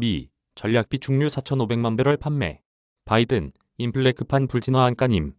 미, 전략비 중류 4,500만 배럴 판매. 바이든, 인플레 급한 불진화 안가님.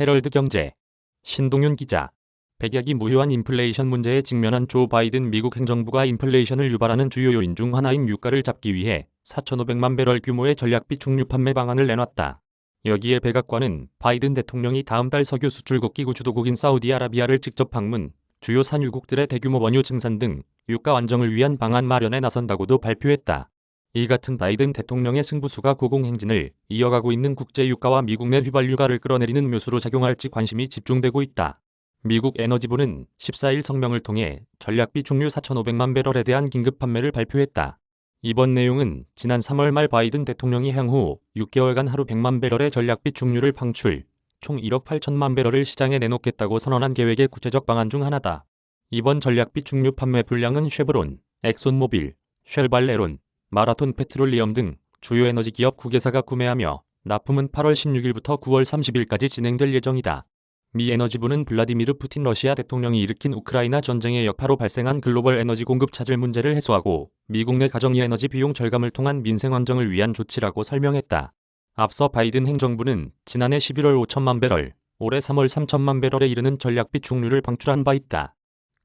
헤럴드 경제. 신동윤 기자. 백약이 무효한 인플레이션 문제에 직면한 조 바이든 미국 행정부가 인플레이션을 유발하는 주요 요인 중 하나인 유가를 잡기 위해 4,500만 배럴 규모의 전략비 충류 판매 방안을 내놨다. 여기에 백악관은 바이든 대통령이 다음 달 석유 수출국 기구 주도국인 사우디아라비아를 직접 방문, 주요 산유국들의 대규모 원유 증산 등 유가 안정을 위한 방안 마련에 나선다고도 발표했다. 이 같은 바이든 대통령의 승부수가 고공행진을 이어가고 있는 국제 유가와 미국 내 휘발유가를 끌어내리는 묘수로 작용할지 관심이 집중되고 있다. 미국 에너지부는 14일 성명을 통해 전략비 충류 4,500만 배럴에 대한 긴급 판매를 발표했다. 이번 내용은 지난 3월 말 바이든 대통령이 향후 6개월간 하루 100만 배럴의 전략비 충류를 방출, 총 1억 8천만 배럴을 시장에 내놓겠다고 선언한 계획의 구체적 방안 중 하나다. 이번 전략비 충류 판매 분량은 쉐브론, 엑손모빌, 쉘발레론, 마라톤 페트롤리엄 등 주요 에너지 기업 9개사가 구매하며 납품은 8월 16일부터 9월 30일까지 진행될 예정이다. 미 에너지부는 블라디미르 푸틴 러시아 대통령이 일으킨 우크라이나 전쟁의 여파로 발생한 글로벌 에너지 공급 차질 문제를 해소하고 미국 내 가정의 에너지 비용 절감을 통한 민생 안정을 위한 조치라고 설명했다. 앞서 바이든 행정부는 지난해 11월 5천만 배럴, 올해 3월 3천만 배럴에 이르는 전략비 충류를 방출한 바 있다.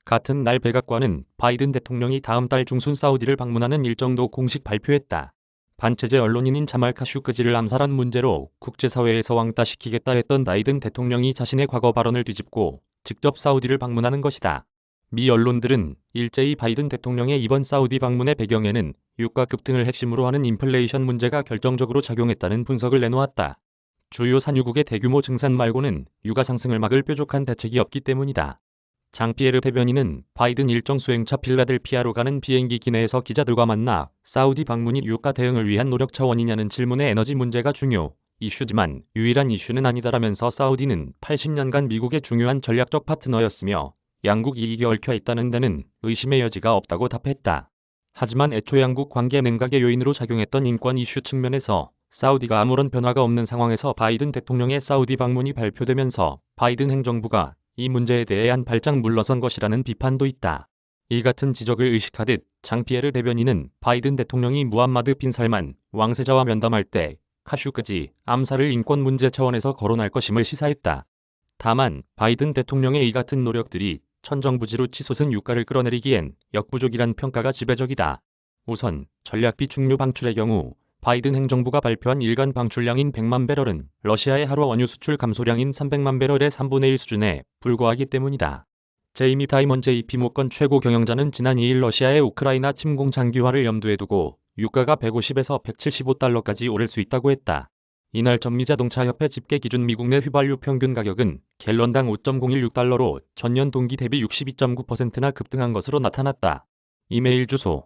같은 날 백악관은 바이든 대통령이 다음 달 중순 사우디를 방문하는 일정도 공식 발표했다. 반체제 언론인인 자말 카슈크지를 암살한 문제로 국제사회에서 왕따시키겠다 했던 바이든 대통령이 자신의 과거 발언을 뒤집고 직접 사우디를 방문하는 것이다. 미 언론들은 일제히 바이든 대통령의 이번 사우디 방문의 배경에는 유가 급등을 핵심으로 하는 인플레이션 문제가 결정적으로 작용했다는 분석을 내놓았다. 주요 산유국의 대규모 증산 말고는 유가 상승을 막을 뾰족한 대책이 없기 때문이다. 장피에르 대변인은 바이든 일정 수행차 필라델피아로 가는 비행기 기내에서 기자들과 만나 사우디 방문이 유가 대응을 위한 노력 차원이냐는 질문에 에너지 문제가 중요 이슈지만 유일한 이슈는 아니다라면서 사우디는 80년간 미국의 중요한 전략적 파트너였으며 양국 이익이 얽혀 있다는 데는 의심의 여지가 없다고 답했다. 하지만 애초 양국 관계 냉각의 요인으로 작용했던 인권 이슈 측면에서 사우디가 아무런 변화가 없는 상황에서 바이든 대통령의 사우디 방문이 발표되면서 바이든 행정부가 이 문제에 대해 한 발짝 물러선 것이라는 비판도 있다. 이 같은 지적을 의식하듯 장피에르 대변인은 바이든 대통령이 무함마드 빈 살만 왕세자와 면담할 때 카슈크지 암살을 인권 문제 차원에서 거론할 것임을 시사했다. 다만 바이든 대통령의 이 같은 노력들이 천정부지로 치솟은 유가를 끌어내리기엔 역부족이란 평가가 지배적이다. 우선 전략비 충류 방출의 경우 바이든 행정부가 발표한 일간 방출량인 100만 배럴은 러시아의 하루 원유 수출 감소량인 300만 배럴의 3분의 1 수준에 불과하기 때문이다. 제이미 다이먼 JP 모건 최고 경영자는 지난 2일 러시아의 우크라이나 침공 장기화를 염두에 두고 유가가 150에서 175달러까지 오를 수 있다고 했다. 이날 전미자동차협회 집계 기준 미국 내 휘발유 평균 가격은 갤런당 5.016달러로 전년 동기 대비 62.9%나 급등한 것으로 나타났다. 이메일 주소